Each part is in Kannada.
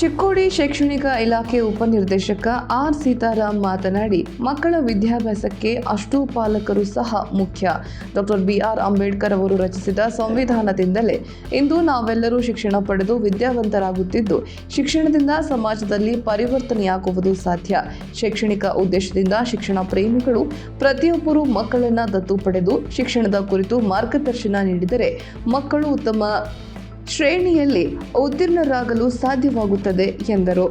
ಚಿಕ್ಕೋಡಿ ಶೈಕ್ಷಣಿಕ ಇಲಾಖೆ ಉಪನಿರ್ದೇಶಕ ಆರ್ ಸೀತಾರಾಮ್ ಮಾತನಾಡಿ, ಮಕ್ಕಳ ವಿದ್ಯಾಭ್ಯಾಸಕ್ಕೆ ಅಷ್ಟೂ ಪಾಲಕರು ಸಹ ಮುಖ್ಯ. ಡಾಕ್ಟರ್ ಬಿ ಆರ್ ಅಂಬೇಡ್ಕರ್ ಅವರು ರಚಿಸಿದ ಸಂವಿಧಾನದಿಂದಲೇ ಇಂದು ನಾವೆಲ್ಲರೂ ಶಿಕ್ಷಣ ಪಡೆದು ವಿದ್ಯಾವಂತರಾಗುತ್ತಿದ್ದು, ಶಿಕ್ಷಣದಿಂದ ಸಮಾಜದಲ್ಲಿ ಪರಿವರ್ತನೆಯಾಗುವುದು ಸಾಧ್ಯ. ಶೈಕ್ಷಣಿಕ ಉದ್ದೇಶದಿಂದ ಶಿಕ್ಷಣ ಪ್ರೇಮಿಗಳು ಪ್ರತಿಯೊಬ್ಬರು ಮಕ್ಕಳನ್ನು ದತ್ತು ಪಡೆದು, ಶಿಕ್ಷಣದ ಕುರಿತು ಮಾರ್ಗದರ್ಶನ ನೀಡಿದರೆ ಮಕ್ಕಳು ಉತ್ತಮ ಶ್ರೇಣಿಯಲ್ಲಿ ಉತ್ತೀರ್ಣರಾಗಲು ಸಾಧ್ಯವಾಗುತ್ತದೆ ಎಂದರು.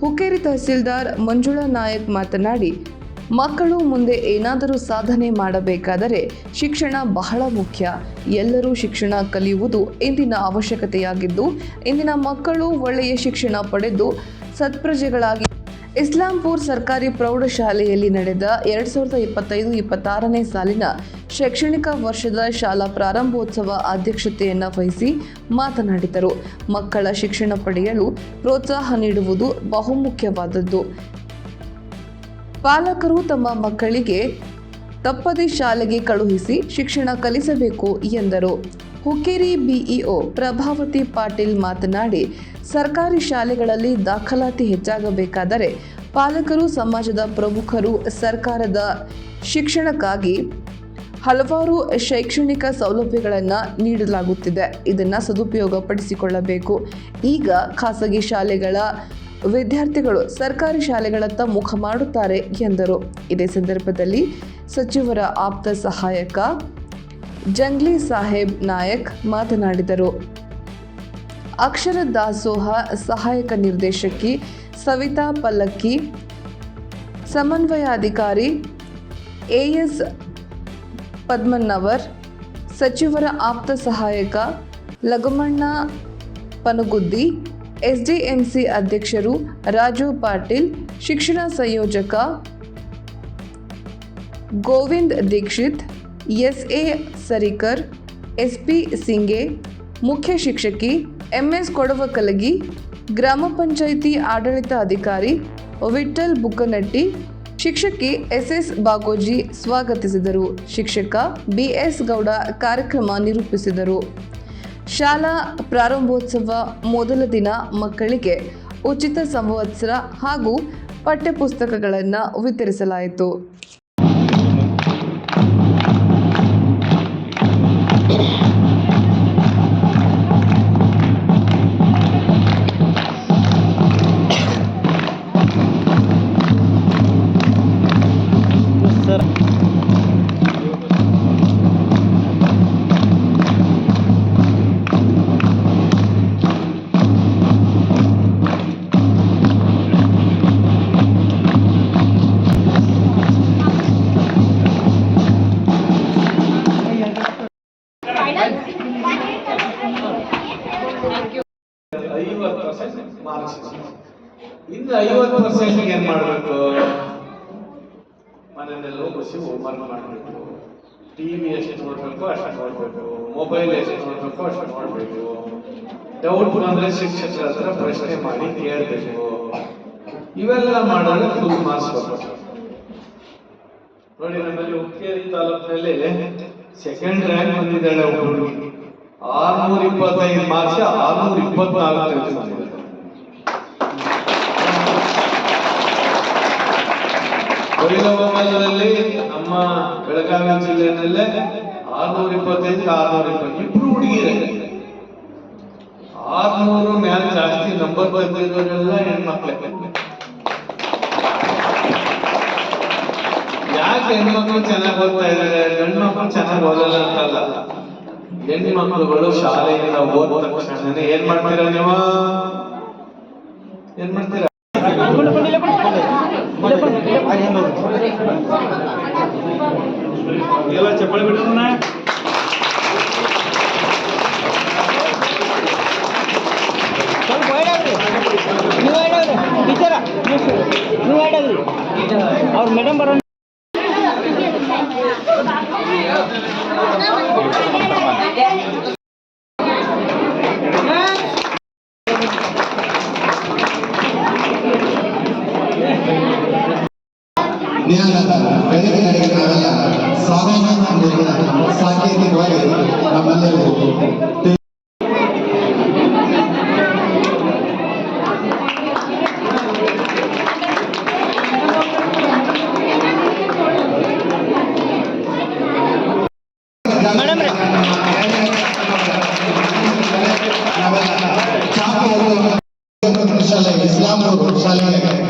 ಹುಕ್ಕೇರಿ ತಹಸೀಲ್ದಾರ್ ಮಂಜುಳಾ ನಾಯಕ್ ಮಾತನಾಡಿ, ಮಕ್ಕಳು ಮುಂದೆ ಏನಾದರೂ ಸಾಧನೆ ಮಾಡಬೇಕಾದರೆ ಶಿಕ್ಷಣ ಬಹಳ ಮುಖ್ಯ. ಎಲ್ಲರೂ ಶಿಕ್ಷಣ ಕಲಿಯುವುದು ಇಂದಿನ ಅವಶ್ಯಕತೆಯಾಗಿದ್ದು, ಇಂದಿನ ಮಕ್ಕಳು ಒಳ್ಳೆಯ ಶಿಕ್ಷಣ ಪಡೆದು ಸತ್ಪ್ರಜೆಗಳಾಗಿ ಇಸ್ಲಾಂಪುರ್ ಸರ್ಕಾರಿ ಪ್ರೌಢಶಾಲೆಯಲ್ಲಿ ನಡೆದ ಎರಡ್ ಸಾವಿರದ ಇಪ್ಪತ್ತೈದು, ಇಪ್ಪತ್ತಾರನೇ ಸಾಲಿನ ಶೈಕ್ಷಣಿಕ ವರ್ಷದ ಶಾಲಾ ಪ್ರಾರಂಭೋತ್ಸವ ಅಧ್ಯಕ್ಷತೆಯನ್ನು ವಹಿಸಿ ಮಾತನಾಡಿದರು. ಮಕ್ಕಳ ಶಿಕ್ಷಣ ಪಡೆಯಲು ಪ್ರೋತ್ಸಾಹ ನೀಡುವುದು ಬಹುಮುಖ್ಯವಾದದ್ದು. ಪಾಲಕರು ತಮ್ಮ ಮಕ್ಕಳಿಗೆ ತಪ್ಪದೆ ಶಾಲೆಗೆ ಕಳುಹಿಸಿ ಶಿಕ್ಷಣ ಕಲಿಸಬೇಕು ಎಂದರು. ಹುಕ್ಕೇರಿ ಬಿಇಒ ಪ್ರಭಾವತಿ ಪಾಟೀಲ್ ಮಾತನಾಡಿ, ಸರ್ಕಾರಿ ಶಾಲೆಗಳಲ್ಲಿ ದಾಖಲಾತಿ ಹೆಚ್ಚಾಗಬೇಕಾದರೆ ಪಾಲಕರು, ಸಮಾಜದ ಪ್ರಮುಖರು, ಸರ್ಕಾರದ ಶಿಕ್ಷಣಕ್ಕಾಗಿ ಹಲವಾರು ಶೈಕ್ಷಣಿಕ ಸೌಲಭ್ಯಗಳನ್ನು ನೀಡಲಾಗುತ್ತಿದೆ. ಇದನ್ನು ಸದುಪಯೋಗಪಡಿಸಿಕೊಳ್ಳಬೇಕು. ಈಗ ಖಾಸಗಿ ಶಾಲೆಗಳ ವಿದ್ಯಾರ್ಥಿಗಳು ಸರ್ಕಾರಿ ಶಾಲೆಗಳತ್ತ ಮುಖ ಮಾಡುತ್ತಾರೆ ಎಂದರು. ಇದೇ ಸಂದರ್ಭದಲ್ಲಿ ಸಚಿವರ ಆಪ್ತ ಸಹಾಯಕ ಜಂಗ್ಲಿ ಸಾಹೇಬ್ ನಾಯಕ್ ಮಾತನಾಡಿದರು. ಅಕ್ಷರ ದಾಸೋಹ ಸಹಾಯಕ ನಿರ್ದೇಶಕಿ ಸವಿತಾ ಪಲ್ಲಕ್ಕಿ, ಸಮನ್ವಯಾಧಿಕಾರಿ ಎಎಸ್ ಪದ್ಮನ್ನವರ್ ಸಚಿವರ ಆಪ್ತ ಸಹಾಯಕ ಲಘುಮಣ್ಣ ಪನಗುದ್ದಿ, ಎಸ್ಡಿಎಂಸಿ ಅಧ್ಯಕ್ಷರು ರಾಜು ಪಾಟೀಲ್, ಶಿಕ್ಷಣ ಸಂಯೋಜಕ Govind Dixit S A Sarikar, S P Singe, ಮುಖ್ಯ ಶಿಕ್ಷಕಿ ಎಂ ಎಸ್ ಕೊಡವಕಲಗಿ ಗ್ರಾಮ ಪಂಚಾಯಿತಿ ಆಡಳಿತ ಅಧಿಕಾರಿ ವಿಠಲ್ ಬುಕ್ಕನಟ್ಟಿ, ಶಿಕ್ಷಕಿ ಎಸ್ ಎಸ್ ಬಾಗೋಜಿ ಸ್ವಾಗತಿಸಿದರು. ಶಿಕ್ಷಕ ಬಿ ಎಸ್ ಗೌಡ ಕಾರ್ಯಕ್ರಮ ನಿರೂಪಿಸಿದರು. ಶಾಲಾ ಪ್ರಾರಂಭೋತ್ಸವ ಮೊದಲ ದಿನ ಮಕ್ಕಳಿಗೆ ಉಚಿತ ಸಂವತ್ಸರ ಹಾಗೂ ಪಠ್ಯಪುಸ್ತಕಗಳನ್ನು ವಿತರಿಸಲಾಯಿತು. ಐವತ್ತು ಪರ್ಸೆಂಟ್ ಮಾರ್ಕ್ಸ್ ಇನ್ನು ಐವತ್ತು ಪರ್ಸೆಂಟ್ ಏನ್ ಮಾಡ್ಬೇಕು ಮನೆಯಲ್ಲೆಲ್ಲೋ ಬಸಿ ಹೋಮ್ವರ್ಕ್ ಮಾಡಬೇಕು ಟಿವಿ ಎಷ್ಟು ನೋಡ್ಬೇಕು ಅಷ್ಟು ನೋಡ್ಬೇಕು ಮೊಬೈಲ್ ಎಷ್ಟು ನೋಡ್ಬೇಕು ಅಷ್ಟು ನೋಡ್ಬೇಕು ಡೌಟ್ ಬಂದ್ರೆ ಶಿಕ್ಷಕರ ಹತ್ರ ಪ್ರಶ್ನೆ ಮಾಡಿ ಕೇಳಬೇಕು ಇವೆಲ್ಲ ಮಾಡಿದ್ರೆ ಫುಲ್ ಮಾರ್ಕ್ಸ್ ನೋಡಿ ನಮ್ಮಲ್ಲಿ ಹುಕ್ಕೇರಿ ತಾಲೂಕಿನಲ್ಲಿ ಸೆಕೆಂಡ್ ರ್ಯಾಂಕ್ ಬಂದಿದ್ದಾಳೆ ಒಬ್ಬ ಹುಡುಗಿ. ಆರ್ನೂರ ಇಪ್ಪತ್ತೈದು ಮಾರ್ಕ್ಸ್ ಆರ್ನೂರ ಇಪ್ಪತ್ನಾಲ್ಕು ಬಂದಿದೆ ಬೈಲಹೊಂಗಲದಲ್ಲಿ ನಮ್ಮ ಬೆಳಗಾವಿ ಜಿಲ್ಲೆಯಲ್ಲೇ ಆರ್ನೂರ ಇಪ್ಪತ್ತೈದು ಆರ್ನೂರ ಇಪ್ಪತ್ತು ಇಬ್ರು ಹುಡುಗಿಯರೇ. ಆರ್ನೂರು ಮ್ಯಾಲ್ ಜಾಸ್ತಿ ನಂಬರ್ ಬಂದಿರೋರೆಲ್ಲ ಹೆಣ್ಮಕ್ಳೇ. ಯಾಕೆ ಹೆಣ್ಮಕ್ಳು ಚೆನ್ನಾಗಿ ಓದ್ತಾ ಇದ್ದಾರೆ? ಗಂಡು ಮಕ್ಕಳು ಚೆನ್ನಾಗಿ ಓದಲ್ಲ ಅಂತಲ್ಲ. ಹೆಣ್ಮಕ್ಳುಗಳು ಶಾಲೆಯಿಂದ ಓದ ತಕ್ಷಣ ಏನ್ ಮಾಡ್ತೀರಾ ನೀವು? ಏನ್ ಮಾಡ್ತೀರಾ? ಎಲ್ಲ ಚಪ್ಪಳಿ ಬಿಡೋಣ ನೀವು ನೀವು ಅವ್ರ ಮೇಡಮ್ ಬರೋ ಸಾಧನೆ ಮಾಡಿಲ್ಲ ಸಾಂಕೇತಿಕವಾಗಿ ನಮ್ಮೆಲ್ಲರಿಗೂ ಶಾಲೆ ಇಸ್ಲಾಂ ಶಾಲೆ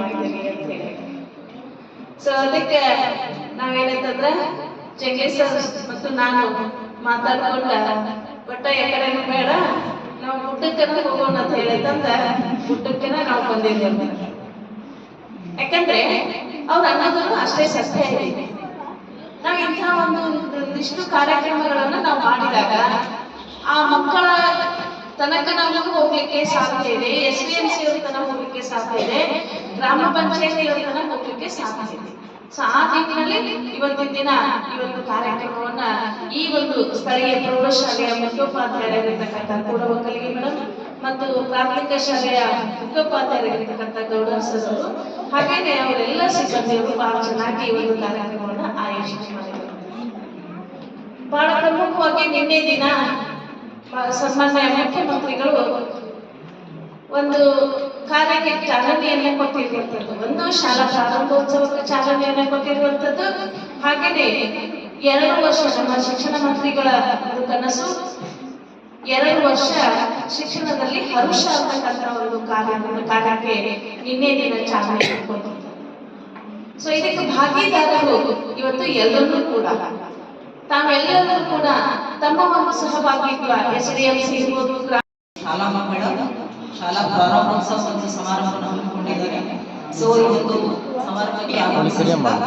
ಮಾಡ್ತೀವಿ ಅಂತ ಹೇಳಿ. ಸೊ ಅದಕ್ಕೆ ನಾವೇನಂತಂದ್ರೆ ಸರ್ ಮತ್ತು ನಾನು ಮಾತಾಡ್ಕೊಂಡ ಒಟ್ಟ ಎಕಡೆನೂ ಬೇಡ, ನಾವು ಗುಡ್ಡಕ್ಕನ ಹೋಗೋಣ ಅಂತ ಹೇಳಿದಂದ ಗುಡ್ಡಕ್ಕನ ನಾವು ಬಂದಿದ್ದೇವೆ ಯಾಕಂದ್ರೆ ಅವ್ರ ಅನ್ನೋದನ್ನು ಅಷ್ಟೇ ಸತ್ಯ ಇದೆ. ನಾವು ಇಂಥ ಒಂದು ಒಂದಿಷ್ಟು ಕಾರ್ಯಕ್ರಮಗಳನ್ನ ನಾವು ಮಾಡಿದಾಗ ಆ ಮಕ್ಕಳ ತನಕ ನಾವು ಹೋಗ್ಲಿಕ್ಕೆ ಸಾಧ್ಯ ಇದೆ. ಎಸ್ ಡಿ ಎಂ ಸಿ ಅವ್ರ ತನಕ ಹೋಗ್ಲಿಕ್ಕೆ ಸಾಧ್ಯ ಇದೆ. ಗ್ರಾಮ ಪಂಚಾಯತಿ ಅವ್ರ ತನಕ ಹೋಗ್ಲಿಕ್ಕೆ ಸಾಧ್ಯ ಇದೆ. ಸೊ ಆ ನಿಟ್ಟಿನಲ್ಲಿ ಇವತ್ತಿನ ದಿನ ಈ ಒಂದು ಕಾರ್ಯಕ್ರಮವನ್ನ ಈ ಒಂದು ಸ್ಥಳೀಯ ಪ್ರೌಢಶಾಲೆಯ ಮುಖ್ಯೋಪಾಧ್ಯಾಯರಾಗಿರ್ತಕ್ಕಂಥ ಕೂಡ ಒಕ್ಕಲಿಗೆ ಮೇಡಮ್ ಮತ್ತು ಪ್ರಾಥಮಿಕ ಶಾಲೆಯ ಮುಖ್ಯೋಪಾಧ್ಯಾಯರಾಗಿರ್ತಕ್ಕಂಥ ಗೌಡ ಸರ್ ಅವರು, ಹಾಗೇನೆ ಅವರೆಲ್ಲ ಸಿಬ್ಬಂದಿಯವರು ಬಹಳ ಚೆನ್ನಾಗಿ ಈ ಒಂದು ಕಾರ್ಯಕ್ರಮವನ್ನ ಆಯೋಜನೆ ಮಾಡಿದರು. ಬಹಳ ಪ್ರಮುಖವಾಗಿ ನಿನ್ನೆ ದಿನ ಸನ್ಮಾನ್ಯ ಮುಖ್ಯಮಂತ್ರಿಗಳು ಒಂದು ಕಾರ್ಯಕ್ಕೆ ಚಾಲನೆಯನ್ನ ಕೊಟ್ಟಿರುವಂತದ್ದು ಒಂದು ಶಾಲಾ ಪ್ರಾರಂಭೋತ್ಸವಕ್ಕೆ ಚಾಲನೆಯನ್ನ ಕೊಟ್ಟಿರುವಂಥದ್ದು. ಹಾಗೇನೇ ಎರಡು ವರ್ಷ ನಮ್ಮ ಶಿಕ್ಷಣ ಮಂತ್ರಿಗಳ ಒಂದು ಕನಸು. ಎರಡು ವರ್ಷ ಶಿಕ್ಷಣದಲ್ಲಿ ಹರುಷ ಅಂತಕ್ಕಂಥ ಒಂದು ಕಾರ್ಯ ಕಾರ್ಯಕ್ಕೆ ನಿನ್ನೆ ದಿನ ಚಾಲನೆ ಕೊಟ್ಟಿದ್ದು ಸೊ ಇದಕ್ಕೆ ಭಾಗಿದಾರರು ಇವತ್ತು ಎಲ್ಲರೂ ಕೂಡ. ತಾವೆಲ್ಲರೂ ಕೂಡ ತಮ್ಮ ಒಂದು ಸಹಭಾಗಿತ್ವ ಎಸ್ ಡಿ ಎಂ ಸಿ ಇರ್ಬೋದು ಶಾಲಾ ಮಕ್ಕಳ ಶಾಲಾ ಪ್ರಾರಂಭೋತ್ಸವ ಒಂದು ಸಮಾರಂಭವನ್ನು ಹಮ್ಮಿಕೊಂಡಿದ್ದಾರೆ. ಸೊ ಈ ಒಂದು ಸಮಾರಂಭಕ್ಕೆ ಆಗಮಿಸಿದಾಗ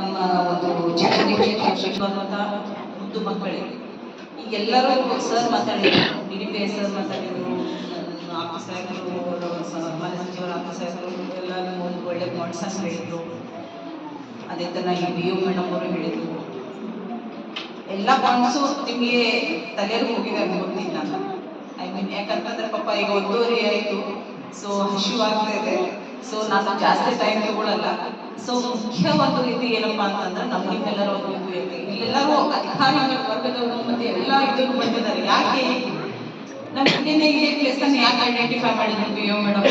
ನಮ್ಮ ಒಂದು ಕ್ಷೇತ್ರ ಮುದ್ದು ಮಕ್ಕಳಿಗೆ ಈಗ ಎಲ್ಲರೂ ಸರ್ ಮಾತಾಡಿದ್ರು ಬಿಡಿ ಡಿ ಪಿ ಎಸ್ ಸರ್ ಮಾತಾಡಿದ್ರು ಆಪ್ತ ಸಾಹೇಬರು ಮಾನ್ಯ ಸಚಿವರ ಆಫೀಸರ್ಗಳು ಎಲ್ಲ ಒಂದು ಒಳ್ಳೆ ಪಾಯಿಂಟ್ಸ್ ಅನ್ನು ಹೇಳಿದ್ರು. ಅದೇ ಥರ ಈ ಬಿ ಯು ಮೇಡಮ್ ಅವರು ಹೇಳಿದ್ರು. ಎಲ್ಲ ಪಾಯಿಂಟ್ಸು ನಿಮಗೆ ತಲೆಯಲ್ಲಿ ಹೋಗಿದೆ ಅಂತ ಗೊತ್ತಿಲ್ಲ. ಐ ಮೀನ್ ಯಾಕಂತಂದ್ರೆ ಪಾಪ ಈಗ ಒಂದೂವರೆ ಆಯಿತು. ಸೊ ಹಸಿವಾಗ್ತಾ ಇದೆ. ಸೊ ನಾನು ಜಾಸ್ತಿ ಟೈಮ್ ತಗೊಳ್ಳಲ್ಲ ಸೊ ಮುಖ್ಯವಾದ ರೀತಿ ಏನಪ್ಪಾ ಅಂತಂದ್ರೆ ನಮ್ಮ ನಿಮ್ಮೆಲ್ಲರ ಒಂದು. ಇಲ್ಲೆಲ್ಲರೂ ಅಧಿಕಾರಿ ವರ್ಗದವರು ಮತ್ತೆ ಎಲ್ಲ ಇದನ್ನು ಬಂದಿದ್ದಾರೆ. ಯಾಕೆ? ನಮ್ಮ ಹಿಂದಿನ ಇದೇ ಪ್ಲೇಸ್ ಅನ್ನು ಯಾಕೆ ಐಡೆಂಟಿಫೈ ಮಾಡಿದ್ರು ಪಿ ಯು ಮೇಡಮ್?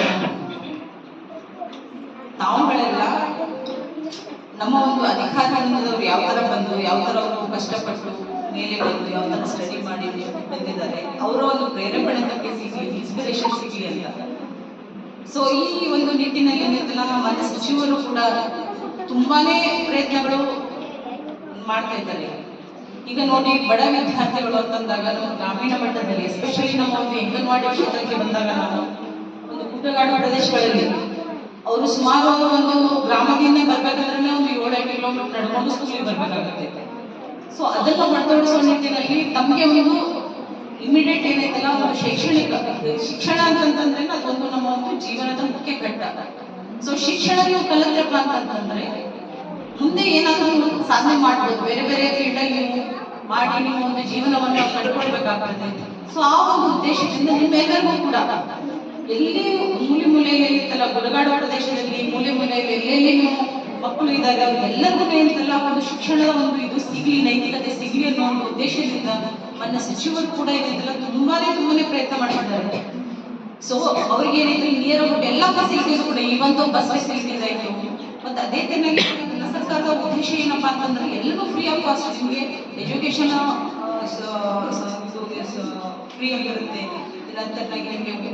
ತಾವುಗಳೆಲ್ಲ ನಮ್ಮ ಒಂದು ಅಧಿಕಾರದವರು ಯಾವ ತರ ಬಂದು, ಯಾವ ತರ ಅವರು ಕಷ್ಟಪಟ್ಟು ಮೇಲೆ ಬಂದು ಯಾವ ತರ ಸ್ಟಡಿ ಮಾಡಿ ಬಂದಿದ್ದಾರೆ, ಅವರ ಒಂದು ಪ್ರೇರೇಪಣೆ ತಪ್ಪಿ ಸಿಗಲಿ ಇನ್ಸ್ಪಿರೇಷನ್ ಸಿಗಲಿ ಅಂತ. ಸೊ ಈ ಒಂದು ನಿಟ್ಟಿನಲ್ಲಿ ಏನಿರ್ತಲ್ಲ ಮಾನ್ಯ ಸಚಿವರು ಕೂಡ ತುಂಬಾನೇ ಪ್ರಯತ್ನಗಳು ಮಾಡ್ತಾ ಇದ್ದಾರೆ. ಈಗ ನೋಡಿ, ಬಡ ವಿದ್ಯಾರ್ಥಿಗಳು ಅಂತಂದಾಗ ನಮ್ಮ ಗ್ರಾಮೀಣ ಮಟ್ಟದಲ್ಲಿ ಎಸ್ಪೆಷಲಿ ನಮ್ಮ ಒಂದು ಅಂಗನವಾಡಿ ಕ್ಷೇತ್ರಕ್ಕೆ ಬಂದಾಗ ನಾವು ಒಂದು ಗುಡ್ಡಗಾಡು ಪ್ರದೇಶಗಳಲ್ಲಿ ಅವರು ಸುಮಾರು ಒಂದು ಗ್ರಾಮದಿಂದ ಬರ್ಬೇಕಾದ್ರೆ ಒಂದು ಏಳೆಂಟು ಕಿಲೋಮೀಟರ್ ನಡ್ಕೊಂಡು ಸ್ಕೂಲಿಗೆ ಬರ್ಬೇಕಾಗುತ್ತೆ. ಸೊ ಅದನ್ನ ಬಡತೋಡಿಸುವ ನಿಟ್ಟಿನಲ್ಲಿ ತಮಗೆ ಒಂದು ಇಮಿಡಿಯೇಟ್ ಏನೈತಲ್ಲ ಒಂದು ಶೈಕ್ಷಣಿಕ, ಶಿಕ್ಷಣ ಅಂತಂದ್ರೆ ಅದೊಂದು ನಮ್ಮ ಒಂದು ಜೀವನದ ಮುಖ್ಯ ಘಟ್ಟ. ಸೊ ಶಿಕ್ಷಣ ನೀವು ಕಲಿತ್ರಪ್ಪ ಅಂತಂತಂದ್ರೆ ಮುಂದೆ ಏನಾದರೂ ಸಾಧನೆ ಮಾಡ್ಬೋದು. ಬೇರೆ ಬೇರೆ ಫೀಲ್ಡಲ್ಲಿ ನೀವು ಮಾಡಿ ನೀವು ಒಂದು ಜೀವನವನ್ನು ಕಂಡುಕೊಳ್ಬೇಕಾಗ್ತದೆ ಸೊ ಆ ಒಂದು ಉದ್ದೇಶದಿಂದ ನಿಮ್ಮೆಲ್ಲರಿಗೂ ಕೂಡ ಎಲ್ಲಿ ಮೂಲೆ ಮೂಲೆಯಲ್ಲಿ ಇರ್ತಲ್ಲ ಗುಡಗಾಡು ಪ್ರದೇಶದಲ್ಲಿ ಮೂಲೆ ಮೂಲೆಯಲ್ಲಿ ಎಲ್ಲೆಲ್ಲಿ ಮಕ್ಕಳು ಇದ್ದಾಗ ಎಲ್ಲರಿಗೂ ಅಂತಲ್ಲ ಒಂದು ಶಿಕ್ಷಣದ ಒಂದು ಇದು ಸಿಗ್ಲಿ, ನೈತಿಕತೆ ಸಿಗ್ಲಿ ಅನ್ನೋ ಒಂದು ಉದ್ದೇಶದಿಂದ ನನ್ನ ಸಚಿವರು ಕೂಡ ಏನಿದ್ದಲ್ಲ ತುಂಬಾನೇ ತುಂಬಾನೇ ಪ್ರಯತ್ನ ಮಾಡ್ತಿದ್ದಾರೆ ಸೊ ಅವ್ರಿಗೆ ಏನಿದ್ರು ನಿಯರ್ ಅಬೌಟ್ ಎಲ್ಲ ಫೆಸಿಲಿಟೀಸ್ ಕೂಡ ಇವತ್ತು ಬಸ್ ಫೆಸಿಲಿಟೀಸ್ ಆಯ್ತು. ಮತ್ತೆ ಅದೇ ತೆನ್ನಾಗಿ ನನ್ನ ಸರ್ಕಾರದ ಉದ್ದೇಶ ಏನಪ್ಪಾ ಅಂತಂದ್ರೆ ಎಲ್ಲರೂ ಫ್ರೀ ಆಫ್ ಕಾಸ್ಟ್ ನಿಮಗೆ ಎಜುಕೇಶನ್ ಫ್ರೀ ಆಗಿರುತ್ತೆ. ನಂತರ ನಿಮಗೆ